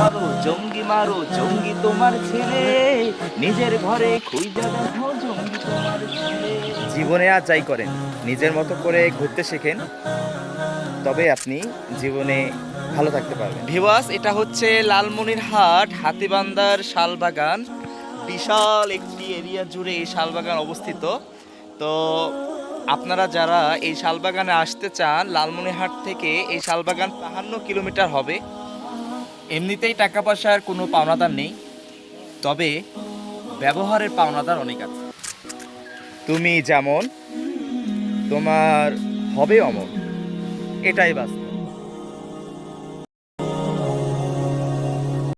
মারো জঙ্গি মারো জঙ্গি তোমার ছেলে। নিজের ঘরে খুঁজে দেখো জঙ্গি তোমার জীবনে আর যাই করেন, নিজের মতো করে ঘুরতে শেখেন, তবে আপনি জীবনে ভালো থাকতে পারবেন। ভিওয়াস এটা হচ্ছে লালমনিরহাট হাতিবান্দার শালবাগান। বিশাল একটি এরিয়া জুড়ে এই শালবাগান অবস্থিত। তো আপনারা যারা এই শালবাগানে আসতে চান, লালমনিরহাট থেকে এই শালবাগান বাহান্ন কিলোমিটার হবে। এমনিতেই টাকা পয়সার কোনো পাওনাদার নেই, তবে ব্যবহারের পাওনাদার অনেক আছে। তুমি যেমন তোমার হবে অমর। এটাই বাস্তব।